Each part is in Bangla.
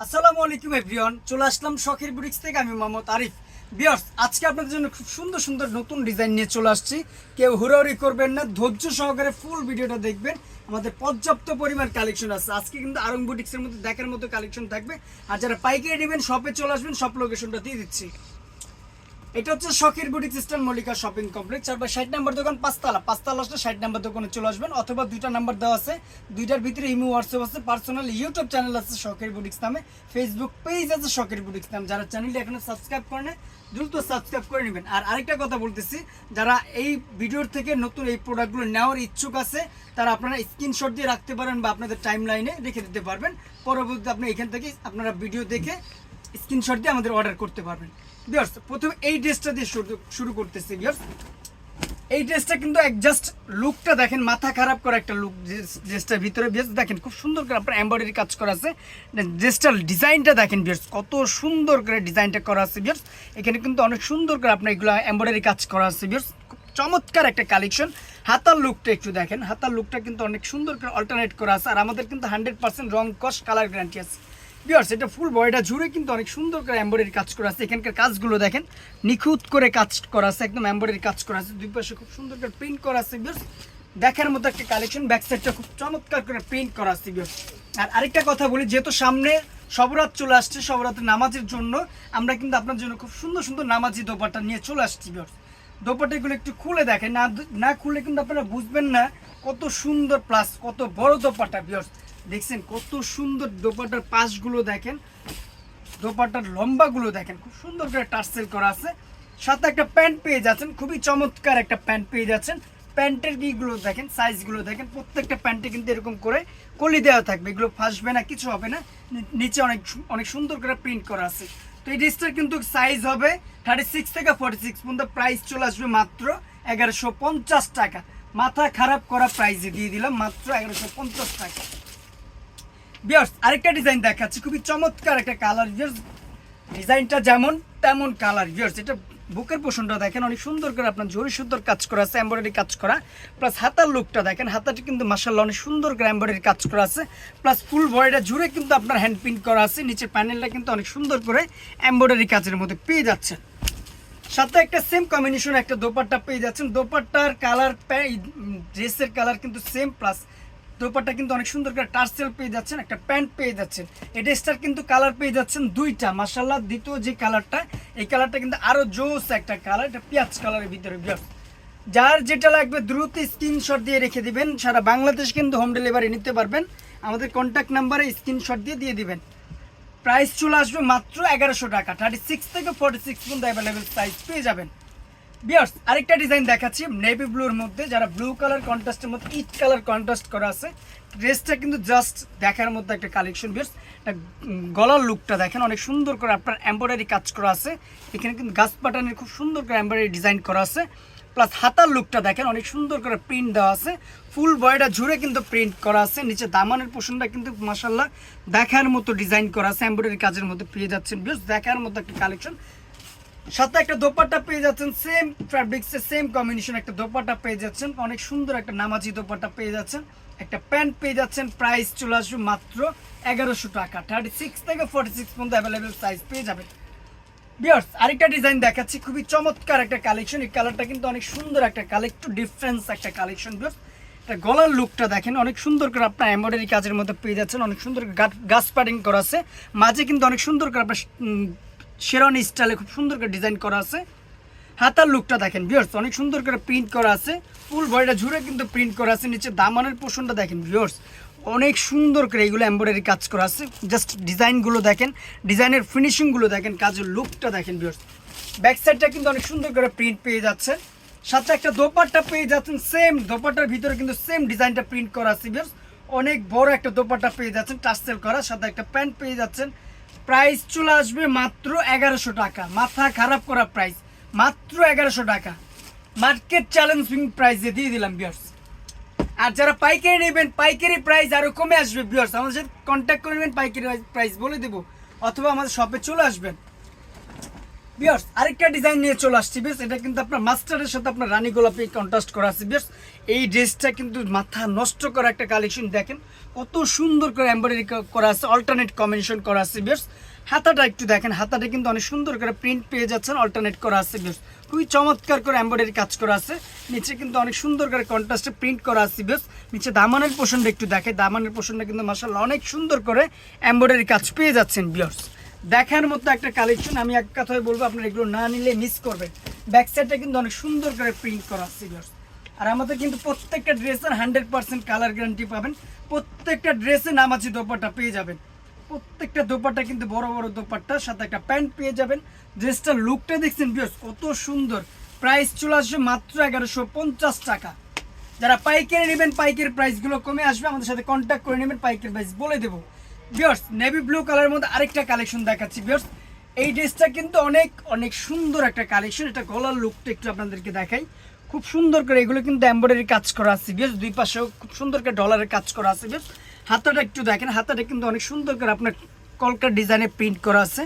আসসালামু আলাইকুম, এভরিওয়ান। চলে আসলাম শখের বুটিক্স থেকে। আমি মোহাম্মদ আরিফ। বিয়ার্স, আজকে আপনাদের জন্য খুব সুন্দর সুন্দর নতুন ডিজাইন নিয়ে চলে আসছি। কেউ হুড়াহুড়ি করবেন না, ধৈর্য সহকারে ফুল ভিডিওটা দেখবেন। আমাদের পর্যাপ্ত পরিমাণ কালেকশন আছে। আজকে কিন্তু আরং বুটিক্সের মধ্যে দেখার মতো কালেকশন থাকবে। আর যারা পাইকারি নেবেন শপে চলে আসবেন সব লোকেশনটা দিয়ে দিচ্ছি। এটা হচ্ছে শখের boutique system Mallika shopping complex আর ষাট নাম্বার দোকান, পাঁচতলা। পাঁচতলা আসলে ষাট নাম্বার দোকানে চলে আসবেন, অথবা দুইটা নাম্বার দেওয়া আছে। দুইটার ভিতরে ইমো হোয়াটসঅ্যাপ আছে পার্সোনাল ইউটিউব চ্যানেল আছে শখের বুটিক্স নামে। ফেসবুক পেজ আছে শখের বুটিক্স নামে। যারা চ্যানেলটি এখনও সাবস্ক্রাইব করে নেয় দ্রুত সাবস্ক্রাইব করে নেবেন। আর আরেকটা কথা বলতেছি, যারা এই ভিডিওর থেকে নতুন এই প্রোডাক্টগুলো নেওয়ার ইচ্ছুক আছে, তারা আপনারা স্ক্রিনশট দিয়ে রাখতে পারেন বা আপনাদের টাইম লাইনে রেখে দিতে পারবেন। পরবর্তীতে আপনি এখান থেকে আপনারা ভিডিও দেখে স্ক্রিনশট দিয়ে আমাদের অর্ডার করতে পারবেন। প্রথমে এই ড্রেসটা দিয়ে শুরু করতেছি এই ড্রেসটা কিন্তু জাস্ট লুকটা দেখেন, মাথা খারাপ করা একটা লুক ড্রেসটার ভিতরে দেখেন, খুব সুন্দর করে আপনার এমব্রয়ডারি কাজ করা আছে। ড্রেসটার ডিজাইনটা দেখেন বিয়ার্স কত সুন্দর করে ডিজাইনটা করা আছে বিয়ার্স এখানে কিন্তু অনেক সুন্দর করে আপনার এগুলো এমব্রয়ডারি কাজ করা আছে বিয়ার্স চমৎকার একটা কালেকশন হাতার লুকটা একটু দেখেন, হাতার লুকটা কিন্তু অনেক সুন্দর করে অল্টারনেট করা আছে। আর আমাদের কিন্তু হান্ড্রেড পার্সেন্ট রং কস কালার গ্যারান্টি আছে। বিয়ার্স এটা ফুল বডিটা জুড়ে কিন্তু অনেক সুন্দর করে এমব্রয়ডারি কাজ করা আছে। এখানকার কাজগুলো দেখেন, নিখুঁত করে কাজ করা আছে, একদম এমব্রয়ডারি কাজ করা আছে। দুই পাশে খুব সুন্দর করে প্রিন্ট করা আছে বিয়ার্স দেখার মতো একটা কালেকশন ব্যাক সাইডটা খুব চমৎকার করে প্রিন্ট করা আছে বিয়ার্স আর আরেকটা কথা বলি, যেহেতু সামনে সবরাত চলে আসছে, সবরাতের নামাজের জন্য, আমরা কিন্তু আপনার জন্য খুব সুন্দর সুন্দর নামাজি দোপাটা নিয়ে চলে আসছি বিয়ার্স দোপাটাগুলো একটু খুলে দেখেন, না না খুলে কিন্তু আপনারা বুঝবেন না কত সুন্দর প্লাস কত বড় দোপাটা বিয়ার্স দেখছেন কত সুন্দর দোপাটার পাশগুলো দেখেন দোপাটার লম্বাগুলো দেখেন, খুব সুন্দর করে টার্সেল করা আছে। সাথে একটা প্যান্ট পেয়ে যাচ্ছেন, খুবই চমৎকার একটা প্যান্ট পেয়ে যাচ্ছেন। প্যান্টের দিকগুলো দেখেন সাইজগুলো দেখেন, প্রত্যেকটা প্যান্টে কিন্তু এরকম করে কলি দেওয়া থাকবে, এগুলো ফাঁসবে না, কিছু হবে না। নিচে অনেক অনেক সুন্দর করে প্রিন্ট করা আছে। তো এই ড্রেসটার কিন্তু সাইজ হবে থার্টি সিক্স থেকে ফর্টি সিক্স পর্যন্ত প্রাইস চলে আসবে মাত্র এগারোশো পঞ্চাশ টাকা। মাথা খারাপ করা প্রাইজে দিয়ে দিলাম, মাত্র এগারোশো পঞ্চাশ টাকা। বিয়ার্স আরেকটা ডিজাইন দেখাচ্ছি। খুবই চমৎকার একটা কালার বিয়ার্স ডিজাইনটা যেমন তেমন কালার বিয়ার্স এটা বুকের পোষণটা দেখেন, অনেক সুন্দর করে আপনার জরি সুন্দর কাজ করা আছে এমব্রয়ডারি কাজ করা। প্লাস হাতার লুকটা দেখেন, হাতাটা কিন্তু মাসাল্লাহ অনেক সুন্দর করে এমব্রয়ডারি কাজ করা আছে। প্লাস ফুল বডিটা জুড়ে কিন্তু আপনার হ্যান্ড প্রিন্ট করা আছে। নিচের প্যানেলটা কিন্তু অনেক সুন্দর করে এমব্রয়ডারি কাজের মধ্যে পেয়ে যাচ্ছে সাথে একটা সেম কম্বিনেশন একটা দোপাট্টা পেয়ে যাচ্ছেন। দোপাট্টার কালার ড্রেসের কালার কিন্তু সেম প্লাস দোপাট্টা কিন্তু অনেক সুন্দর করে টার্সেল পেয়ে যাচ্ছেন, একটা প্যান্ট পেয়ে যাচ্ছেন। এই ড্রেসটার কিন্তু কালার পেয়ে যাচ্ছেন দুইটা মাসাল্লাহ দ্বিতীয় যে কালারটা, এই কালারটা কিন্তু আরও জোস একটা কালার, এটা পেঁয়াজ কালারের ভিতরে যার যেটা লাগবে দ্রুত স্ক্রিনশট দিয়ে রেখে দিবেন, সারা বাংলাদেশ কিন্তু হোম ডেলিভারি নিতে পারবেন। আমাদের কন্ট্যাক্ট নাম্বারে স্ক্রিনশট দিয়ে দিয়ে দিবেন। প্রাইস চলে আসবে মাত্র এগারোশো টাকা থার্টি সিক্স থেকে ফর্টি সিক্স পর্যন্ত অ্যাভেলেবেল সাইজ পেয়ে যাবেন। বিয়ার্স আরেকটা ডিজাইন দেখাচ্ছি নেভি ব্লুর মধ্যে, যারা ব্লু কালার কন্ট্রাস্টের মধ্যে ইট কালার কন্ট্রাস্ট করা আছে। ড্রেসটা কিন্তু জাস্ট দেখার মধ্যে একটা কালেকশন বিয়ার্স গলার লুকটা দেখেন, অনেক সুন্দর করে আপনার এমব্রয়ডারি কাজ করা আছে। এখানে কিন্তু গাছ পাটানের খুব সুন্দর করে এমব্রয়ডারি ডিজাইন করা আছে। প্লাস হাতার লুকটা দেখেন, অনেক সুন্দর করে প্রিন্ট দেওয়া আছে। ফুল বয়টা জুড়ে কিন্তু প্রিন্ট করা আছে। নিচে দামানের পোষণটা কিন্তু মাসাল্লাহ দেখার মতো ডিজাইন করা আছে। এমব্রয়ডারি কাজের মধ্যে পেয়ে যাচ্ছেন বেশ দেখার মতো একটা কালেকশন সাথে একটা দোপাট্টা পেয়ে যাচ্ছেন সেম ফ্যাব্রিক্সের সেম কম্বিনেশন একটা দোপাট্টা পেয়ে যাচ্ছেন। অনেক সুন্দর একটা নামাজি দোপাট্টা পেয়ে যাচ্ছেন। একটা প্যান্ট পেয়ে যাচ্ছেন প্রাইস চলে আসবে মাত্র এগারোশো টাকা। থার্টি সিক্স থেকে ফোর্টি সিক্স পর্যন্ত অ্যাভেলেবেল সাইজ পেয়ে যাবেন। বিয়ার্স আরেকটা ডিজাইন দেখাচ্ছি, খুবই চমৎকার একটা কালেকশন এই কালারটা কিন্তু অনেক সুন্দর একটা কালার একটু ডিফারেন্স একটা কালেকশন বিয়ার্স একটা গলার লুকটা দেখেন, অনেক সুন্দর করে আপনার এমব্রয়ডারি কাজের মধ্যে পেয়ে যাচ্ছেন, অনেক সুন্দর গাছ প্যাডিং করা আছে। মাঝে কিন্তু অনেক সুন্দর করে আপনার শেরনি স্টাইলে খুব সুন্দর করে ডিজাইন করা আছে। হাতার লুকটা দেখেন ভিউয়ার্স অনেক সুন্দর করে প্রিন্ট করা আছে। ফুল বডিটা ঝুড়ে কিন্তু প্রিন্ট করা আছে, নিচে দামানের পোষণটা দেখেন ভিউয়ার্স অনেক সুন্দর করে এগুলো এমব্রয়ডারি কাজ করা আছে। জাস্ট ডিজাইনগুলো দেখেন ডিজাইনের ফিনিশিংগুলো দেখেন, কাজের লুকটা দেখেন ভিউয়ার্স ব্যাক সাইডটা কিন্তু অনেক সুন্দর করে প্রিন্ট পেয়ে যাচ্ছে। সাথে একটা দোপাট্টা পেয়ে যাচ্ছেন সেম দোপাট্টার ভিতরে কিন্তু সেম ডিজাইনটা প্রিন্ট করা আছে ভিউয়ার্স অনেক বড় একটা দোপাট্টা পেয়ে যাচ্ছেন টার্সেল করা সাথে একটা প্যান্ট পেয়ে যাচ্ছেন। প্রাইস চলে আসবে মাত্র এগারোশো টাকা। মাথা খারাপ করা প্রাইস, মাত্র এগারোশো টাকা। মার্কেট চ্যালেঞ্জিং প্রাইসে দিয়ে দিলাম বিয়ার্স আর যারা পাইকারি নেবেন, পাইকারি প্রাইস আরও কমে আসবে বিয়ার্স আমাদের সাথে কন্ট্যাক্ট করে নেবেন, পাইকারি প্রাইস বলে দেবো। অথবা আমাদের শপে চলে আসবেন। বিয়ার্স আরেকটা ডিজাইন নিয়ে চলে আসছি বেশ এটা কিন্তু আপনার মাস্টারের সাথে আপনার রানী গোলাপি কন্ট্রাস্ট করা আছে বেশ এই ড্রেসটা কিন্তু মাথা নষ্ট করা একটা কালেকশন দেখেন। কত সুন্দর করে এমব্রয়ডারি করা আছে অল্টারনেট কম্বিনেশন করা আছে বেশ হাতাটা একটু দেখেন, হাতাটা কিন্তু অনেক সুন্দর করে প্রিন্ট পেয়ে যাচ্ছেন অল্টারনেট করা আছে বেশ খুবই চমৎকার করে এমব্রয়ডারি কাজ করা আছে। নিচে কিন্তু অনেক সুন্দর করে কন্ট্রাস্টে প্রিন্ট করা আছে বেশ নিচে দামানের পোষণটা একটু দেখে, দামানের পোষণটা কিন্তু মাসাল্লাহ অনেক সুন্দর করে এমব্রয়ডারি কাজ পেয়ে যাচ্ছেন বিয়ার্স দেখার মতো একটা কালেকশন আমি এক কথায় বলব, আপনারা এগুলো না নিলে মিস করবেন। ব্যাক সাইডটা কিন্তু অনেক সুন্দর করে প্রিন্ট করা আছে আর আমাদের কিন্তু প্রত্যেকটা ড্রেসের হান্ড্রেড পার্সেন্ট কালার গ্যারান্টি পাবেন। প্রত্যেকটা ড্রেসে নামাজি দোপাটা পেয়ে যাবেন। প্রত্যেকটা দোপাট্টা কিন্তু বড় বড় দোপাট্টার সাথে একটা প্যান্ট পেয়ে যাবেন। ড্রেসটার লুকটা দেখছেন বিয়স কত সুন্দর। প্রাইস চলে আসবে মাত্র এগারোশো পঞ্চাশ টাকা। যারা পাইকারি নেবেন, পাইকারি প্রাইসগুলো কমে আসবে, আমাদের সাথে কন্ট্যাক্ট করে নেবেন, পাইকারি প্রাইস বলে দেবো। বিয়ার্স নেভি ব্লু কালারের মধ্যে আরেকটা কালেকশন দেখাচ্ছি বিয়ার্স এই ড্রেসটা কিন্তু অনেক অনেক সুন্দর একটা কালেকশন এটা গলার লুকটা একটু আপনাদেরকে দেখাই। খুব সুন্দর করে এগুলো কিন্তু এমব্রয়ডারি কাজ করা আছে বিয়ার্স দুই পাশেও খুব সুন্দর করে ডলারের কাজ করা আছে বিয়ার্স হাতাটা একটু দেখেন, হাতাটা কিন্তু অনেক সুন্দর করে আপনার কলকার ডিজাইনে প্রিন্ট করা আছে।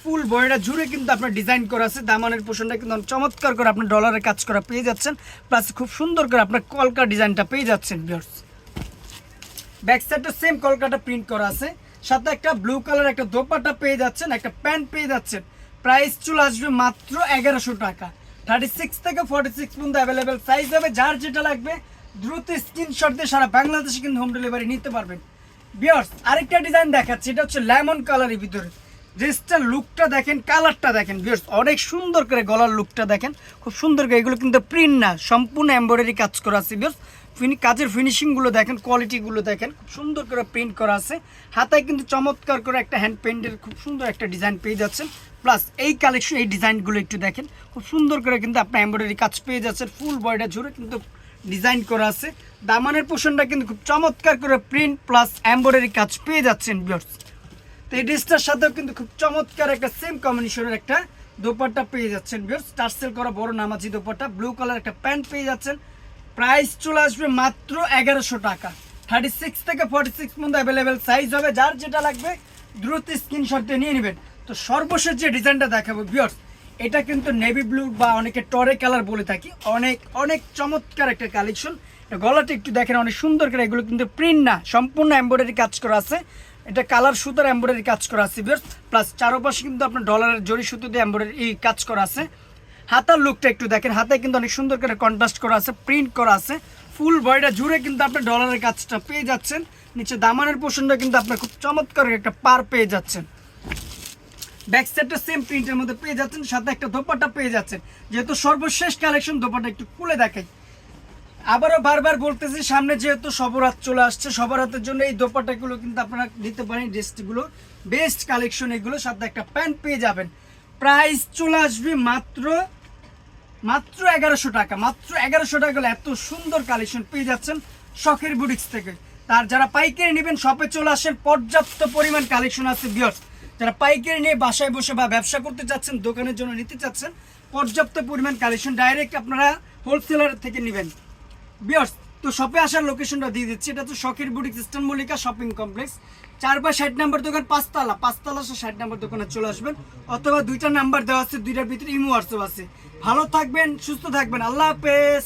ফুল বডিটা জুড়ে কিন্তু আপনার ডিজাইন করা আছে। দামানের পোষণটা কিন্তু চমৎকার করে আপনার ডলারের কাজ করা পেয়ে যাচ্ছেন। প্লাস খুব সুন্দর করে আপনার কলকার ডিজাইনটা পেয়ে যাচ্ছেন বিয়ার্স ব্যাক সাইডটা সেম কলকাটা প্রিন্ট করা আছে। সাথে একটা ব্লু কালার একটা দোপাটা পেয়ে যাচ্ছেন, একটা প্যান্ট পেয়ে যাচ্ছেন। প্রাইস চলে আসবে মাত্র এগারোশো টাকা। থার্টি সিক্স থেকে ফর্টি সিক্স পর্যন্ত অ্যাভেলেবেল সাইজ হবে। যার যেটা লাগবে, দ্রুত স্ক্রিনশট দিয়ে সারা বাংলাদেশে কিন্তু হোম ডেলিভারি নিতে পারবেন। বিয়ার্স আরেকটা ডিজাইন দেখাচ্ছে, এটা হচ্ছে লেমন কালারের ভিতরে। ড্রেসটার লুকটা দেখেন কালারটা দেখেন। বিয়ার্স অনেক সুন্দর করে গলার লুকটা দেখেন। খুব সুন্দর করে, এগুলো কিন্তু প্রিন্ট না, সম্পূর্ণ এমব্রয়ডারি কাজ করা আছে বিয়ার্স কাজের ফিনিশিংগুলো দেখেন কোয়ালিটিগুলো দেখেন। খুব সুন্দর করে প্রিন্ট করা আছে। হাতায় কিন্তু চমৎকার করে একটা হ্যান্ড পেন্টের খুব সুন্দর একটা ডিজাইন পেয়ে যাচ্ছেন। প্লাস এই কালেকশন এই ডিজাইনগুলো একটু দেখেন। খুব সুন্দর করে কিন্তু আপনার এমব্রয়ডারি কাজ পেয়ে যাচ্ছেন। ফুল বয়টা জুড়ে কিন্তু ডিজাইন করা আছে। দামানের পোষণটা কিন্তু খুব চমৎকার করে প্রিন্ট প্লাস এমব্রয়ডারি কাজ পেয়ে যাচ্ছেন বিয়ার্স তো এই ড্রেসটার সাথেও কিন্তু খুব চমৎকার একটা সেম কম্বিনেশনের একটা দোপাট্টা পেয়ে যাচ্ছেন বিয়ার্স টার্সেল করা বড় নামাজি দোপাট্টা। ব্লু কালার একটা প্যান্ট পেয়ে যাচ্ছেন। প্রাইস চলে আসবে মাত্র এগারোশো টাকা। থার্টি সিক্স থেকে ফর্টি সিক্স পর্যন্ত অ্যাভেলেবেল সাইজ হবে। যার যেটা লাগবে, দ্রুত স্ক্রিনশট নিয়ে নেবেন। তো সর্বশেষ যে ডিজাইনটা দেখাবো বিয়ার্স এটা কিন্তু নেভি ব্লু বা অনেকে টরে কালার বলে থাকি। অনেক অনেক চমৎকার একটা কালেকশন গলাটা একটু দেখেন, অনেক সুন্দর করে। এগুলো কিন্তু প্রিন্ট না, সম্পূর্ণ এমব্রয়ডারি কাজ করা আছে। এটা কালার সুতার এমব্রয়ডারি কাজ করা আছে বিয়ার্স প্লাস চারপাশে কিন্তু আপনার ডলারের জরি সুতো দিয়ে এমব্রয়ডারি কাজ করা আছে। হাতার লুকটা একটু দেখেন। হাতে কিন্তু অনেক সুন্দর করে কন্ট্রাস্ট করা আছে প্রিন্ট করা আছে। ফুল বডিটা জুড়ে কিন্তু আপনি ডলারের কাজটা পেয়ে যাচ্ছেন। নিচে দামানের পোষণটা কিন্তু আপনার খুব চমৎকার একটা পার পেয়ে যাচ্ছেন। ব্যাক সাইডটা সেম প্রিন্টের মধ্যে পেয়ে যাচ্ছেন, সাথে একটা দোপাট্টা পেয়ে যাচ্ছেন। যেহেতু সর্বশেষ কালেকশন দোপাট্টা একটু খুলে দেখাই। আবারও বারবার বলতেছি, সামনে যেহেতু সবরাত চলে আসছে, সবরাতের জন্য এই দোপাট্টাগুলো কিন্তু আপনারা নিতে পারেন, ড্রেসগুলো। বেস্ট কালেকশন এগুলো, সাথে একটা প্যান্ট পেয়ে যাবেন। প্রাইস চলে আসবে মাত্র মাত্র এগারোশো টাকা, মাত্র এগারোশো টাকা এত সুন্দর কালেকশন পেয়ে যাচ্ছেন শখের বুটিক্স থেকে। তার যারা পাইকারি নেবেন শপে চলে আসেন, পর্যাপ্ত পরিমাণ কালেকশন আছে বিয়স যারা পাইকারি নিয়ে বাসায় বসে বা ব্যবসা করতে চাচ্ছেন, দোকানের জন্য নিতে চাচ্ছেন, পর্যাপ্ত পরিমাণ কালেকশন ডাইরেক্ট আপনারা হোলসেলার থেকে নেবেন। বিয়ার্স তো শপে আসার লোকেশনটা দিয়ে দিচ্ছি। এটা তো শখের boutique system Mallika shopping complex চার বা ষাট নাম্বার দোকান, পাঁচতলা। পাঁচতলা সে ষাট নাম্বার দোকানে চলে আসবেন। অথবা দুইটা নাম্বার দেওয়া আছে, দুইটার ভিতরে ইমো হোয়াটসঅ্যাপ আছে। ভালো থাকবেন, সুস্থ থাকবেন। আল্লাহ হাফেজ।